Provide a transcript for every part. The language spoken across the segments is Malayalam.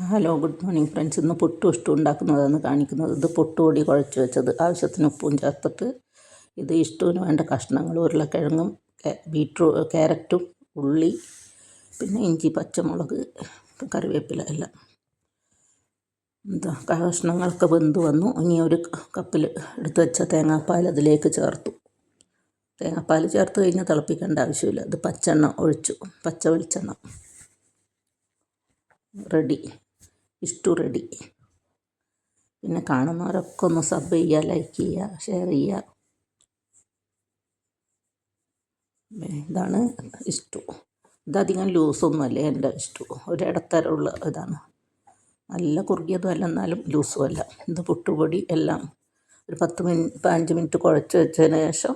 Hello good morning friends. ഇന്ന് പുട്ടും ഇഷ്ടം ഉണ്ടാക്കുന്നതാണ് കാണിക്കുന്നത് ഇത് പുട്ടുപൊടി കുഴച്ച് വെച്ചത്. ആവശ്യത്തിന് ഉപ്പും ചേർത്തിട്ട് ഇത് ഇഷ്ടവിന് വേണ്ട കഷ്ണങ്ങൾ ഉരുളക്കിഴങ്ങും ബീട്രൂ ക്യാരറ്റും ഉള്ളി പിന്നെ ഇഞ്ചി പച്ചമുളക് കറിവേപ്പില എല്ലാം. എന്താ കഷ്ണങ്ങളൊക്കെ വെന്ത് വന്നു. ഇനി ഒരു കപ്പിൽ എടുത്ത് വെച്ച തേങ്ങാപ്പാൽ അതിലേക്ക് ചേർത്തു. തേങ്ങാപ്പാൽ ചേർത്ത് കഴിഞ്ഞാൽ തിളപ്പിക്കേണ്ട ആവശ്യമില്ല. ഇത് പച്ചെണ്ണ ഒഴിച്ചു. പച്ച വെളിച്ചെണ്ണ. റെഡി. ഇഷ്ടു റെഡി. പിന്നെ കാണുന്നവരൊക്കെ ഒന്ന് സബ് ചെയ്യുക ലൈക്ക് ചെയ്യുക ഷെയർ ചെയ്യുക. ഇതാണ് ഇഷ്ടു. ഇതധികം ലൂസൊന്നുമല്ല എന്റെ ഇഷ്ടു. ഒരിടത്തരമുള്ള ഇതാണ്. നല്ല കുറുകിയതും അല്ല എന്നാലും ലൂസും അല്ല ഇത് പുട്ടുപൊടി എല്ലാം ഒരു പത്ത് മിനിറ്റ് പതിനഞ്ച് മിനിറ്റ് കുഴച്ച് വെച്ചതിന് ശേഷം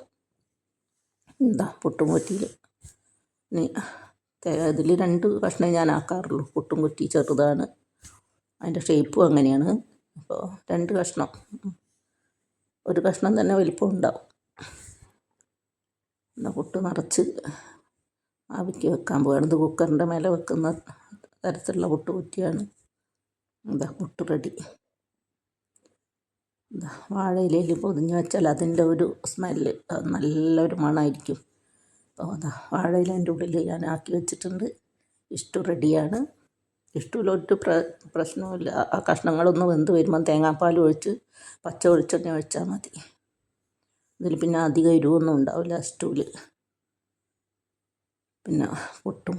എന്താ പുട്ടും കുറ്റിയിൽ ഇതിൽ രണ്ട് കഷ്ണം ഞാൻ ആക്കാറുള്ളൂ. പുട്ടും കുറ്റി ചെറുതാണ്. അതിന്റെ ഷേപ്പും അങ്ങനെയാണ്. അപ്പോൾ രണ്ട് കഷ്ണം. ഒരു കഷ്ണം തന്നെ വലിപ്പം ഉണ്ടാവും. എന്നാൽ പുട്ട് നിറച്ച് ആവിക്ക് വെക്കാൻ പോവുകയാണ് ഇത് കുക്കറിന്റെ മേലെ വെക്കുന്ന തരത്തിലുള്ള പുട്ട് കുറ്റിയാണ്. എന്താ പുട്ട് റെഡി വാഴയിലയിൽ പൊതിഞ്ഞ് വെച്ചാൽ അതിന്റെ ഒരു സ്മെല്ല് നല്ലൊരു മണമായിരിക്കും അപ്പോൾ അതാ വാഴയിലേന്റെ ഉള്ളിൽ ഞാൻ ആക്കി വെച്ചിട്ടുണ്ട്. ഇഷ്ടു റെഡിയാണ്. ഇഷ്ടമില്ല ഒരു പ്ര പ്രശ്നമില്ല ആ കഷ്ണങ്ങളൊന്ന് വെന്ത് വരുമ്പം തേങ്ങാപ്പാൽ ഒഴിച്ച് പച്ച വെളിച്ചെണ്ണ ഒഴിച്ചാൽ മതി. ഇതിൽ പിന്നെ അധികം എരിവൊന്നും ഉണ്ടാവില്ല സ്റ്റൂവിൽ പിന്നെ പുട്ടും